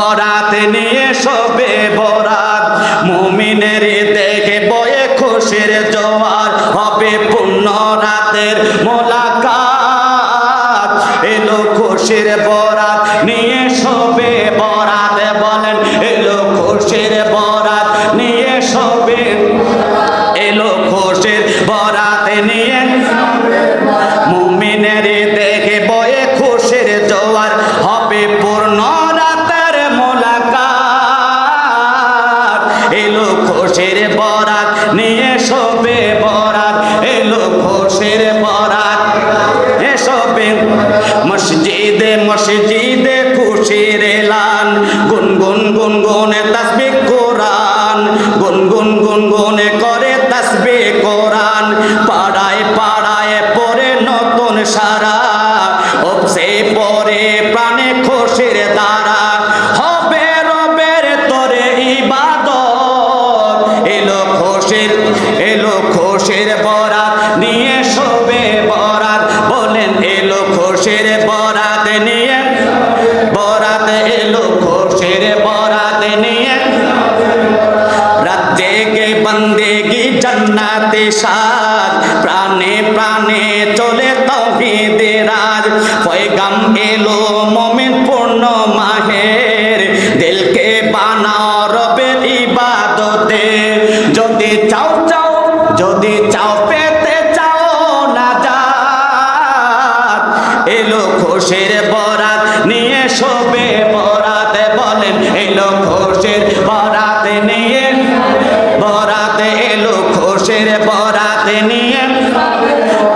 বরাত নিয়ে শোবে বরাত। মুমিনের দেখে বয়ে খুশির জোয়ার। হবে পূর্ণ রাতের মোলাকাত। এলো খুশির বরাত, নিয়ে শোবে বরাত। বলেন, এলো খুশির বরাত, নিয়ে শোবে। এলো খুশির বরাত, নিয়ে খুশির এলান গুনগুন গুনগুনে তাসবিহ কোরআন। গুনগুন গুনগুনে করে তাসবিহ কোরআন। পাড়ায় পাড়ায় পরে নতুন সারা। প্রাণে খুশির দ্বারা। হবে রবের তোরে ইবাদত। এলো খুশির এলো খুশির বরাত নিয়ে শোবে বরাত। সাদ প্রাণে প্রাণে চলে তৌহিদে রাজ। পয়গাম এলো মমিন পূর্ণ মাহের খুশির নিয়ে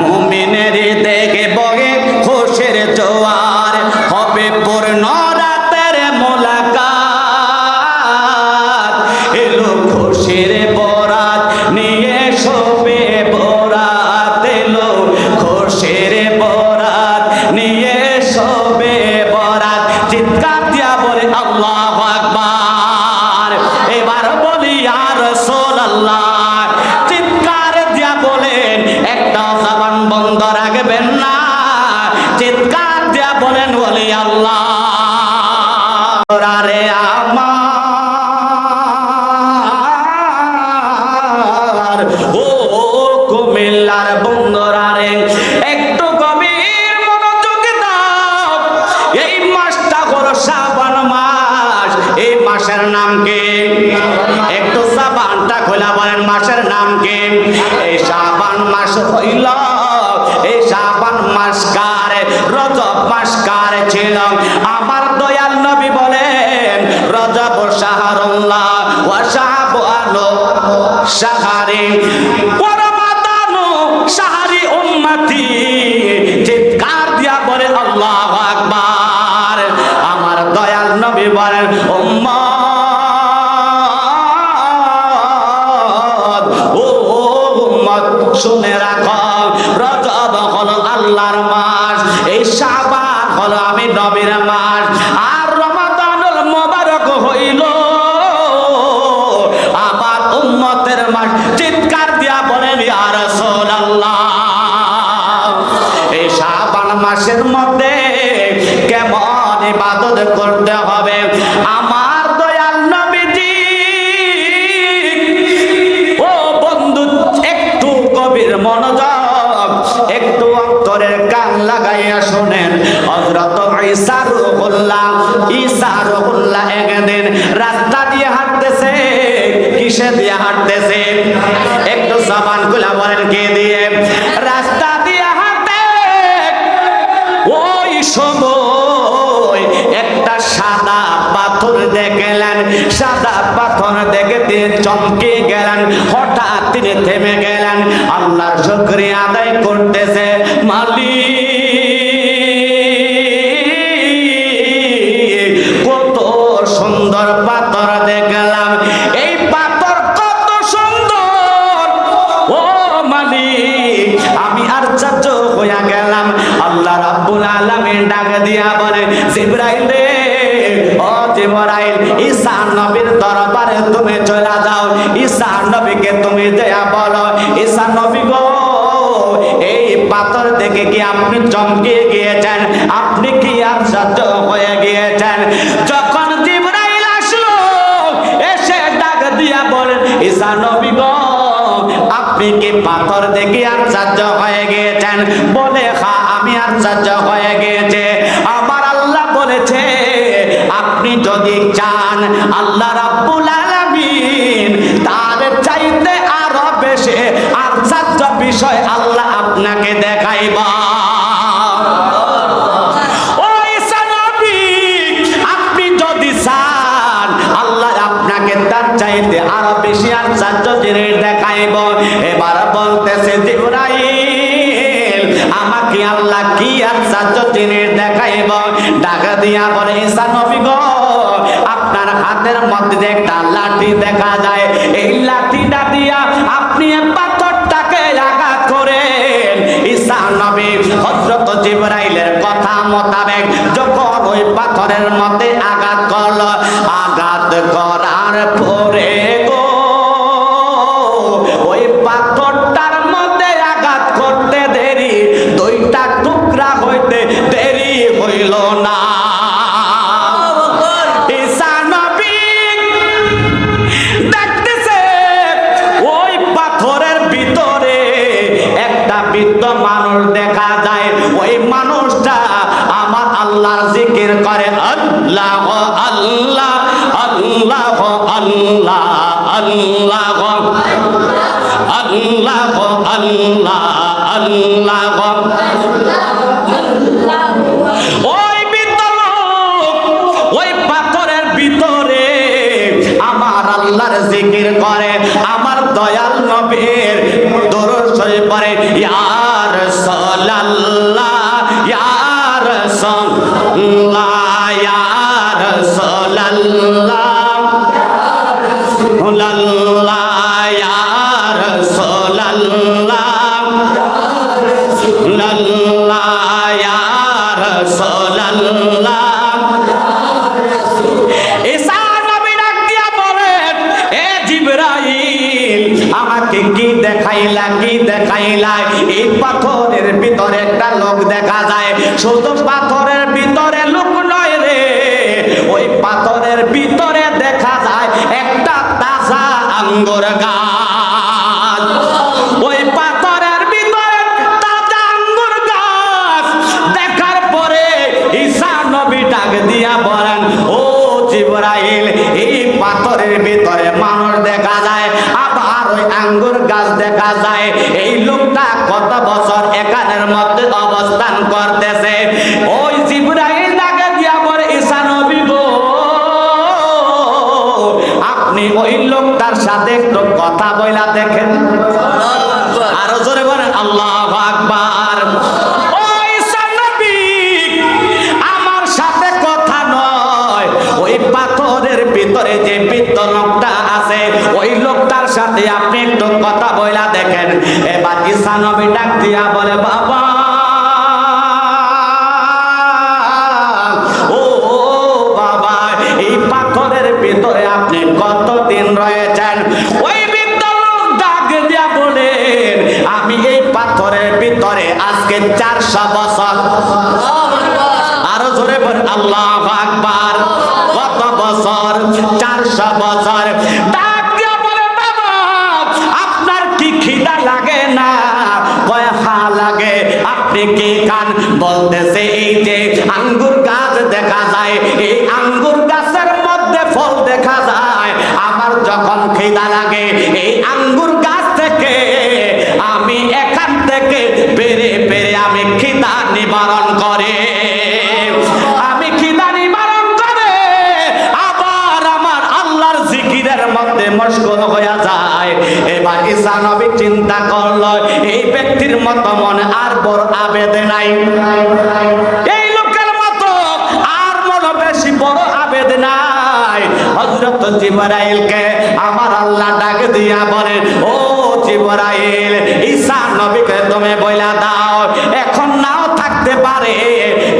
মুমিনের দেখে বগে খুশির জোয়ার হবে পূর্ণ রাতের মোলাকাত। এলো খুশির বরাত, নিয়ে শোবে বরাত। এলো খুশির বরাত, নিয়ে শোবে বরাত। চিৎকার দিয়া বলে, আল্লাহ আকবার। রাখবেন না। চিৎকার দিয়া বলেন বলি আল্লাহ আরে আমার। ও কুমিল্লার বন্ধুরা রে একটু গভীর মনোযোগ দাও। এই মাসটা হলো শ্রাবণ মাস। এই মাসের নাম কি? একটু সাবানটা খোলা বলেন, মাসের নাম কি? এই শ্রাবণ মাস হইল কার আমার দয়াল নবী বলেন, রজব শাহরুল্লাহ ওয়া শাহাবু আলো শাহারি। পরমাদানু শাহারি উম্মতি। চিৎকার দিয়া বলে আল্লাহু আকবার। আমার দয়াল নবী বলেন উম্মত, শুনে রাখো। রজব হলো আল্লাহর নবীর মাস, আর রমাদানুল মোবারক হইল। আবার উম্মতের মাস, চিৎকার দিয়া বলেন আর এই শাবান মাসের মধ্যে কেমন ইবাদত করতে হবে? আমার একটু বলেন, কে দিয়ে? রাস্তা দিয়ে হাতে ওই সময় একটা সাদা পাথর দেখলেন। সাদা পাথর দেখে তিনি চমকে গেলেন। হঠাৎ তিনি থেমে গেলেন। আল্লাহর শুক্রিয়া আদায় করতেছে। মালিক ঈসা নবীর দরবারে তুমি চলে যাও। ঈসা নবীকে তুমি দেয়া বলো, ঈসা নবী গো, এই পাথর থেকে কি আপনি চমকে গিয়েছেন? আপনি কি হয়ে গিয়েছেন? যখন জিবরাইল আসলো, এসে ডাক দিয়া বলেন, ঈসা নবী গো, আপনি কি পাথর দেখে আশ্চর্য হয়ে গিয়েছেন? বলে হা আমি আশ্চর্য হয়ে গিয়েছেন আশ্চর্য জিনিস দেখাইব। এবার বলতেছে জিবরাইল, আমাকে আল্লাহ কি আশ্চর্য জিনিস দেখাইব? ডাকা দিয়া বলে ঈসা নবী গো, আপনার হাতের মধ্যে একটা লাঠি দেখা যায়, এই লাঠিটা দিয়া আপনি পাথরটাকে আঘাত করেন। ঈসা নবী হযরত জিবরাইলের কথা মোতাবেক যখন ওই পাথরের মধ্যে আঘাত করল, আঘাত করার পরে গো আমাকে কি দেখাইলা কি দেখাইলা? এই পাথরের ভিতরে একটা লোক দেখা যায়। শুধু পাথরের আঙ্গুর গাছ। ওই পাথরের ভিতরে তাজা আঙ্গুর গাছ। দেখার পরে ঈসা নবী ডাক দিয়া বলেন, ও জিবরাইল, এই পাথরের ভিতরে মানুষ দেখা যায়, আবার ওই আঙ্গুর গাছ দেখা যায়। এই লোকটা কত বছর এখানের মধ্যে অবস্থান করতেছে? ওই ওই লোকটার সাথে একটু কথা বইলা দেখেন। আরও জোরে কতদিন রয়েছেন। ওই বলেন, আমি এই পাথরের ভিতরে আজকে চারশো বছর। আরও জোরে আল্লাহ আকবার। কত বছর? চারশো বছর। আপনার কি লাগে না? হা লাগে। আপনি কি খান? বলতেছে এই যে আঙ্গুর গাছ দেখা যায়। এই আঙ্গুর গাছের মধ্যে ফল দেখা যায়। আমার যখন খিদা লাগে, এই আঙ্গুর গাছ থেকে আমি এখান থেকে পেরে পেরে আমি খিদা নিবারণ করে। আমি খিদা নিবারণ করে, আবার আমার আল্লাহর জিকিরের মধ্যে মশগুল হয়ে যায়। এবার ঈসা নবী চিন্তা করল, এই ব্যক্তির মতো মনে আর বড় আবেদে নাই। জিবরাইলকে আমার আল্লাহ ডাক দিয়া বলেন, ও জিবরাইল, ঈসা নবীকে তুমি বইলা দাও। এখন নাও থাকতে পারে,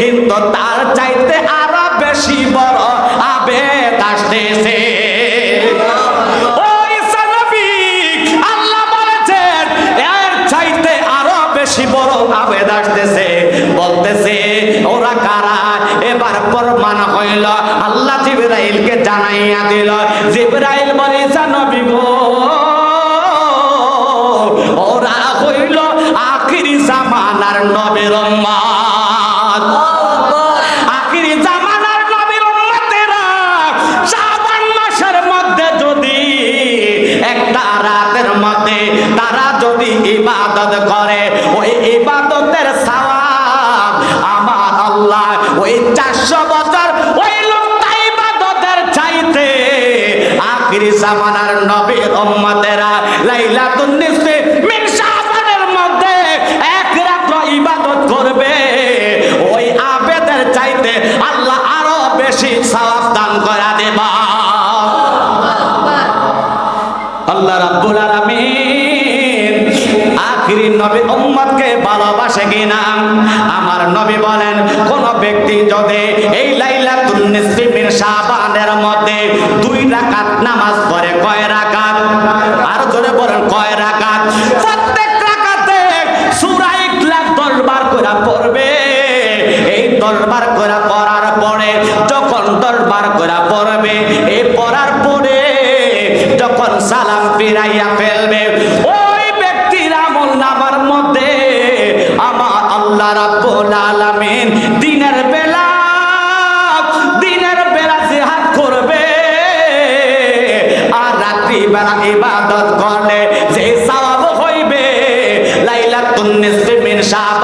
কিন্তু তার চাইতে আরও বেশি বড় আবেদ আসতেছে। বেশি বড় আবেদ আসতেছে। বলতেছে, ওরা কারা? এবার প্রমাণ হইল, আল্লাহ জিবরাইলকে জানাইয়া দিল। জিব্রাইল বলে জানবি নবী গো নবীর উম্মতেরা লাইলাতুন নিসফে মিন শাবানের মধ্যে এক রাত্র ইবাদত করবে। ওই আবেদের চাইতে আল্লাহ আরও বেশি সওয়াব দান করা দেবা। আল্লাহ রাব্বুল আলামিন আখিরি নবী উম্মতকে ভালোবাসে কিনা? আমার নবী বলেন, কোন ব্যক্তি যদি এই লাইলাতুন নিসফি মিন শাবানের মধ্যে দুই রাকাত নামাজ করে পড়বে। এই দরবার করে পড়ার পরে, যখন দরবার করে পড়বে এই পড়ার পরে যখন সালাম ফিরাইয়া ফেলবে, ওই ব্যক্তির আমল নামার মধ্যে আমার আল্লাহ রাব্বুল আলামিন দিনের বেলা দিনের বেলা জিহাদ করবে। আর রাত্রি বেলা ইবাদত করলে যে সওয়াব হইবে, লাইলাতুন নিসফি মিন শাবানের